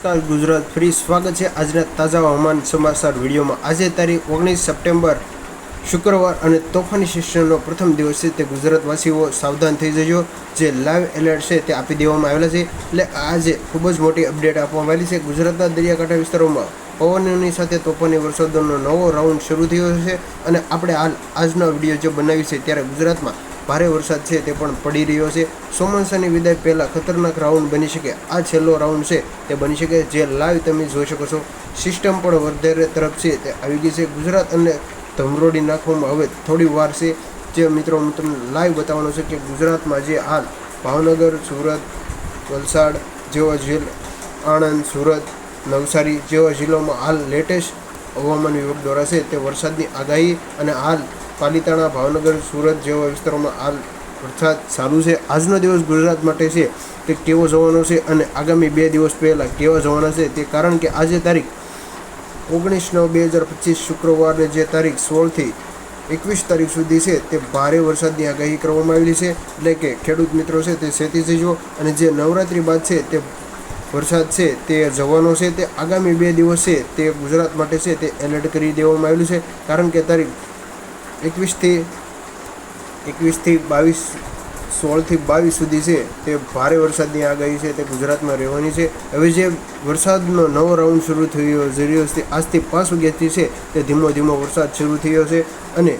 નમસ્કાર ગુજરાત ફ્રી સ્વાગત છે આજના તાજા હવામાન સમાચાર વિડીયોમાં. આજે તારીખ ઓગણીસ સપ્ટેમ્બર, શુક્રવાર અને તોફાની સિસ્ટમનો પ્રથમ દિવસ છે. તે ગુજરાતવાસીઓ સાવધાન થઈ જજો. જે લાઈવ એલર્ટ છે તે આપી દેવામાં આવેલા છે. એટલે આજે ખૂબ જ મોટી અપડેટ આપવામાં આવેલી છે ગુજરાતના દરિયાકાંઠા વિસ્તારોમાં. પવનની સાથે તોફાની વરસાદનો નવો રાઉન્ડ શરૂ થયો છે અને આપણે હાલ આજનો વીડિયો જે બનાવી છે ત્યારે ગુજરાતમાં ભારે વરસાદ છે તે પણ પડી રહ્યો છે. ચોમાસાની વિદાય પહેલાં ખતરનાક રાઉન્ડ બની શકે. આ છેલ્લો રાઉન્ડ છે તે બની શકે જે લાઈવ તમે જોઈ શકો છો. સિસ્ટમ પણ વધારે તરફ છે તે આવી ગઈ છે. ગુજરાત અને ધમરોડી નાખવામાં હવે થોડી વાર છે. જે મિત્રો હું તમને લાઈવ બતાવવાનો છે કે ગુજરાતમાં જે હાલ ભાવનગર, સુરત, વલસાડ જેવા જિલ્લ આણંદ, સુરત, નવસારી જેવા જિલ્લામાં હાલ લેટેસ્ટ હવામાન વિભાગ દ્વારા છે તે વરસાદની આગાહી અને હાલ પાલિતાણા, ભાવનગર, સુરત જેવા વિસ્તારોમાં હાલ વરસાદ ચાલુ છે. આજનો દિવસ ગુજરાત માટે છે તે કેવો જવાનો છે અને આગામી બે દિવસ પહેલાં કેવા જવાના છે તે કારણ કે આજે તારીખ ઓગણીસ નવ બે હજાર પચીસ શુક્રવારને જે તારીખ સોળથી એકવીસ તારીખ સુધી છે તે ભારે વરસાદની આગાહી કરવામાં આવેલી છે. એટલે કે ખેડૂત મિત્રો છે તે શેતી જજો અને જે નવરાત્રિ બાદ છે તે વરસાદ છે તે જવાનો છે તે આગામી બે દિવસ છે તે ગુજરાત માટે છે તે એલર્ટ કરી દેવામાં આવેલું છે. કારણ કે તારીખ એકવીસથી એકવીસથી બાવીસ, સોળથી બાવીસ સુધી છે. તે ભારે વરસાદની આગાહી છે, તે ગુજરાતમાં રહેવાની છે. હવે જે વરસાદનો નવો રાઉન્ડ શરૂ થયો રહ્યો છે, આજથી પાંચ વાગ્યાથી છે, તે ધીમો ધીમો વરસાદ શરૂ થયો છે. અને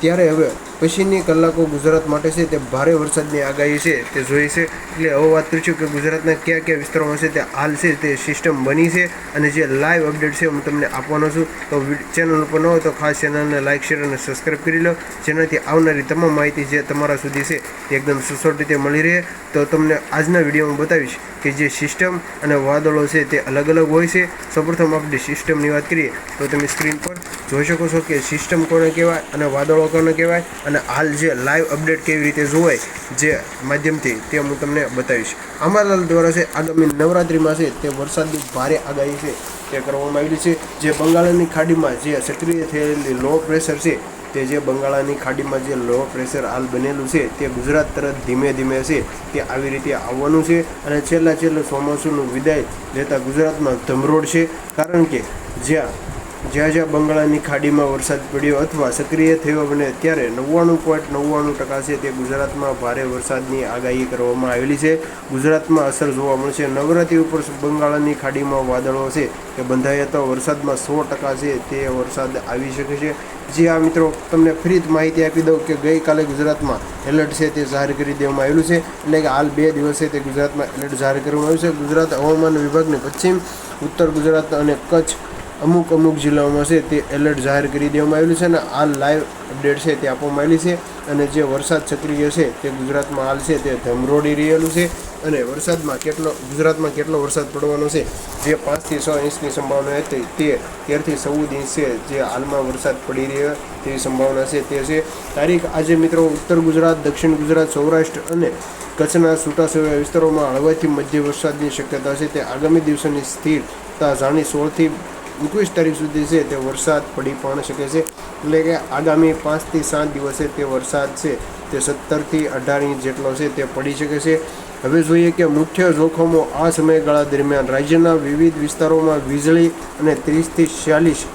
ત્યારે હવે પછીની કલાકો ગુજરાત માટે છે તે ભારે વરસાદની આગાહી છે, તે જોઈ છે. એટલે હવે વાત કરીશું કે ગુજરાતના કયા કયા વિસ્તારોમાં છે તે હાલ છે તે સિસ્ટમ બની છે અને જે લાઈવ અપડેટ છે હું તમને આપવાનો છું. તો ચેનલ ઉપર ન હોય તો ખાસ ચેનલને લાઇક શેર અને સબસ્ક્રાઈબ કરી લો. જેનાથી આવનારી તમામ માહિતી જે તમારા સુધી છે તે એકદમ સચોટ રીતે મળી રહે. તો તમને આજના વિડીયોમાં બતાવીશ કે જે સિસ્ટમ અને વાદળો છે તે અલગ અલગ હોય છે. સૌપ્રથમ આપણે સિસ્ટમની વાત કરીએ તો તમે સ્ક્રીન પર જોઈ શકો છો કે સિસ્ટમ કોને કહેવાય અને વાદળો કોને કહેવાય. અને હાલ જે લાઈવ અપડેટ કેવી રીતે જોવાય જે માધ્યમથી તે હું તમને બતાવીશ. અંબાલાલ દ્વારા છે, આગામી નવરાત્રિમાં છે, તે વરસાદની ભારે આગાહી છે, તે કરવામાં આવેલી છે. જે બંગાળની ખાડીમાં જે સક્રિય થયેલી લો પ્રેશર છે, તે જે બંગાળાની ખાડીમાં જે લો પ્રેશર હાલ બનેલું છે, તે ગુજરાત તરફ ધીમે ધીમે છે, તે આવી રીતે આવવાનું છે અને છેલ્લા છેલ્લા ચોમાસુનું વિદાય લેતા ગુજરાતમાં ધમરોડ છે. કારણ કે જ્યાં જ્યાં જ્યાં બંગાળાની ખાડીમાં વરસાદ પડ્યો અથવા સક્રિય થયો બને ત્યારે નવ્વાણું પોઈન્ટ નવ્વાણું ટકા છે તે ગુજરાતમાં ભારે વરસાદની આગાહી કરવામાં આવેલી છે. ગુજરાતમાં અસર જોવા મળશે. નવરાત્રી ઉપર બંગાળાની ખાડીમાં વાદળો છે કે બંધાયા તો વરસાદમાં સો ટકા છે તે વરસાદ આવી શકે છે. જે આ મિત્રો, તમને ફ્રી માહિતી આપી દઉં કે ગઈકાલે ગુજરાતમાં એલર્ટ છે તે જાહેર કરી દેવામાં આવેલું છે. એટલે કે હાલ બે દિવસે તે ગુજરાતમાં એલર્ટ જાહેર કરવામાં આવ્યું છે. ગુજરાત હવામાન વિભાગને પશ્ચિમ, ઉત્તર ગુજરાત અને કચ્છ અમુક અમુક જિલ્લાઓમાં છે તે એલર્ટ જાહેર કરી દેવામાં આવેલું છે અને આ લાઈવ અપડેટ છે તે આપવામાં આવેલી છે. અને જે વરસાદ સક્રિય છે તે ગુજરાતમાં હાલ છે તે ધમરોડી રહેલું છે. અને વરસાદમાં કેટલો, ગુજરાતમાં કેટલો વરસાદ પડવાનો છે જે પાંચથી છ ઇંચની સંભાવના હતી તે તેરથી ચૌદ ઇંચ છે જે હાલમાં વરસાદ પડી રહ્યો તેવી સંભાવના છે તે છે. તારીખ આજે મિત્રો ઉત્તર ગુજરાત, દક્ષિણ ગુજરાત, સૌરાષ્ટ્ર અને કચ્છના છૂટાછવાયા વિસ્તારોમાં હળવાથી મધ્ય વરસાદની શક્યતા છે. તે આગામી દિવસોની સ્થિરતા જાણી સોળથી એકવીસ તારીખ સુધી છે તે વરસાદ પડી પણ શકે છે. એટલે કે આગામી પાંચથી સાત દિવસે તે વરસાદ છે તે સત્તરથી અઢાર ઇંચ જેટલો છે તે પડી શકે છે. હવે જોઈએ કે મુખ્ય જોખમો આ સમયગાળા દરમિયાન રાજ્યના વિવિધ વિસ્તારોમાં વીજળી અને ત્રીસથી છ્યાલીસ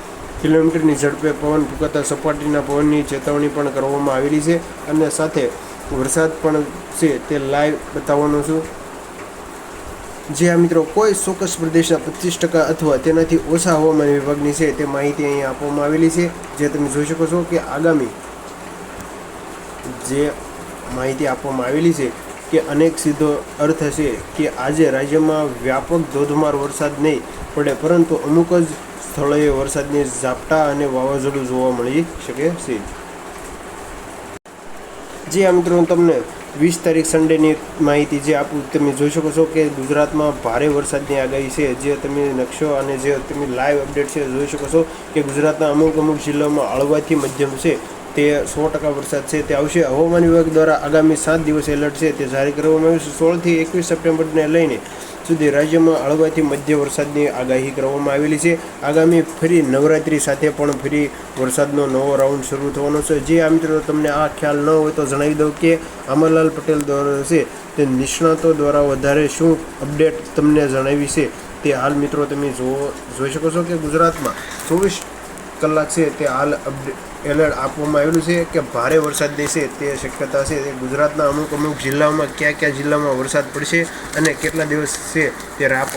કિલોમીટરની ઝડપે પવન ફૂંકાતા સપાટીના પવનની ચેતવણી પણ કરવામાં આવેલી છે. અને સાથે વરસાદ પણ છે તે લાઈવ બતાવવાનો છું. જે આ મિત્રો, કોઈ ચોક્કસ પ્રદેશના પચીસ ટકા અથવા તેનાથી ઓછા હવામાન વિભાગની છે તે માહિતી અહીંયા આપવામાં આવેલી છે. જે તમે જોઈ શકો છો કે આગામી જે માહિતી આપવામાં આવેલી છે કે અનેક સીધો અર્થ હશે કે આજે રાજ્યમાં વ્યાપક ધોધમાર વરસાદ નહીં પડે, પરંતુ અમુક જ સ્થળોએ વરસાદની ઝાપટા અને વાવાઝોડું જોવા મળી શકે છે. જે આ મિત્રો હું તમને વીસ તારીખ સન્ડેની માહિતી જે આપું, તમે જોઈ શકો છો કે ગુજરાતમાં ભારે વરસાદની આગાહી છે. જે તમે નકશો અને જે તમે લાઈવ અપડેટ છે, જોઈ શકો છો કે ગુજરાતના અમુક અમુક જિલ્લાઓમાં હળવાથી મધ્યમ છે. તે સો ટકા વરસાદ છે. તે આવશે. હવામાન વિભાગ દ્વારા આગામી સાત દિવસ એલર્ટ છે. તે જારી કરવામાં આવ્યું છે. સોળથી એકવીસ સપ્ટેમ્બરને લઈને સુધી રાજ્યમાં હળવાથી મધ્ય વરસાદની આગાહી કરવામાં આવેલી છે. આગામી ફરી નવરાત્રી સાથે પણ ફરી વરસાદનો નવો રાઉન્ડ શરૂ થવાનો છે. જે આ મિત્રો તમને આ ખ્યાલ ન હોય તો જણાવી દઉં કે અમરલાલ પટેલ દ્વારા છે તે નિષ્ણાતો દ્વારા વધારે શું અપડેટ તમને જણાવી છે તે હાલ મિત્રો તમે જોવો જોઈ શકો છો કે ગુજરાતમાં ચોવીસ કલાક છે તે હાલ એલર્ટ આપવામાં આવેલું છે કે ભારે વરસાદ દેશે તે શક્યતા છે. તે ગુજરાતના અમુક અમુક જિલ્લાઓમાં કયા કયા જિલ્લામાં વરસાદ પડશે અને કેટલા દિવસ છે તે રાપ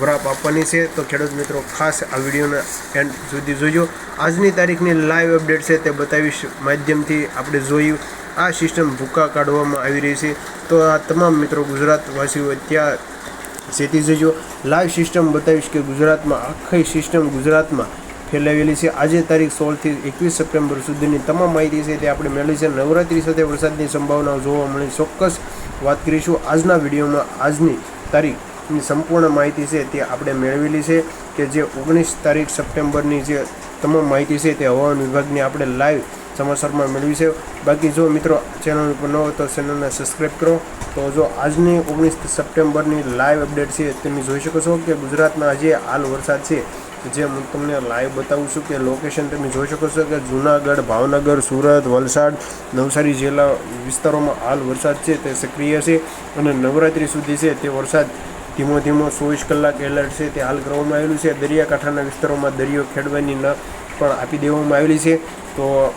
વરાપ આપવાની છે. તો ખેડૂત મિત્રો, ખાસ આ વિડીયોના એન્ડ સુધી જોજો. આજની તારીખની લાઈવ અપડેટ છે તે બતાવીશ. માધ્યમથી આપણે જોયું. આ સિસ્ટમ ભૂકા કાઢવામાં આવી રહી છે. તો આ તમામ મિત્રો ગુજરાતવાસીઓ ત્યાં જેથી જજો. લાઈવ સિસ્ટમ બતાવીશ કે ગુજરાતમાં આખી સિસ્ટમ ગુજરાતમાં ફેલાવેલી છે. આજે તારીખ સોળથી એકવીસ સપ્ટેમ્બર સુધીની તમામ માહિતી છે તે આપણે મેળવી છે. નવરાત્રી સાથે વરસાદની સંભાવનાઓ જોવા મળી. ચોક્કસ વાત કરીશું આજના વિડીયોમાં. આજની તારીખની સંપૂર્ણ માહિતી છે તે આપણે મેળવેલી છે કે જે ઓગણીસ તારીખ સપ્ટેમ્બરની જે તમામ માહિતી છે તે હવામાન વિભાગની આપણે લાઈવ સમાચારમાં મેળવી છે. બાકી જો મિત્રો ચેનલ ઉપર ન હોય તો ચેનલને સબસ્ક્રાઈબ કરો. તો જો આજની ઓગણીસ સપ્ટેમ્બરની લાઈવ અપડેટ છે તમે જોઈ શકો છો કે ગુજરાતમાં જે હાલ વરસાદ છે. જે હું તમને લાઈવ બતાવું છું કે લોકેશન તમે જોઈ શકો છો કે જુનાગઢ, ભાવનગર, સુરત, વલસાડ, નવસારી જિલ્લા વિસ્તારોમાં હાલ વરસાદ છે, તે સક્રિય છે અને નવરાત્રિ સુધી છે, તે વરસાદ ધીમો ધીમો ચોવીસ કલાક એલર્ટ છે, તે હાલ કરવામાં આવેલું છે. દરિયાકાંઠાના વિસ્તારોમાં દરિયો ખેડવાની ન પણ આપી દેવામાં આવેલી છે. તો